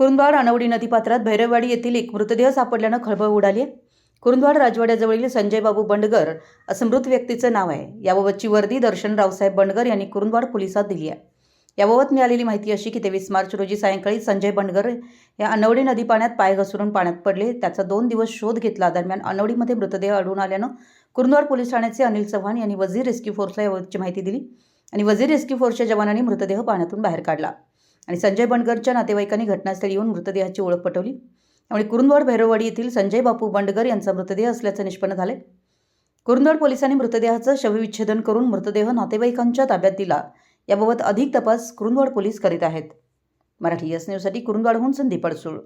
कुरुंदवाड अनवडी नदीपात्रात भैरववाडी येथील एक मृतदेह सापडल्यानं खळबळ उडाली आहे. कुरुंदवाड राजवाड्याजवळील संजय बाबू बंडगर असं मृत व्यक्तीचं नाव आहे. याबाबतची वर्दी दर्शन रावसाहेब बंडगर यांनी कुरुंदवाड पोलिसात दिली आहे. याबाबत मिळालेली माहिती अशी की तेवीस मार्च रोजी सायंकाळी संजय बंडगर या अनवडी नदी पाण्यात पाय घसरून पाण्यात पडले. त्याचा दोन दिवस शोध घेतला. दरम्यान अनवडीमध्ये मृतदेह आढळून आल्यानं कुरुंदवाड पोलीस ठाण्याचे अनिल चव्हाण यांनी वजीर रेस्क्यू फोर्सला याबाबतची माहिती दिली आणि वजीर रेस्क्यू फोर्सच्या जवानांनी मृतदेह पाण्यातून बाहेर काढला. आणि संजय बंडगरच्या नातेवाईकांनी घटनास्थळी येऊन मृतदेहाची ओळख पटवली. त्यामुळे कुरुंदवाड भैरववाडी येथील संजय बापू बंडगर यांचा मृतदेह असल्याचं निष्पन्न झाले कुरुंदवाड पोलिसांनी मृतदेहाचं शवविच्छेदन करून मृतदेह नातेवाईकांच्या ताब्यात दिला. याबाबत अधिक तपास कुरुंदवाड पोलीस करीत आहेत. मराठी एस न्यूजसाठी कुरुंदवाडहून संदीप अडसूळ.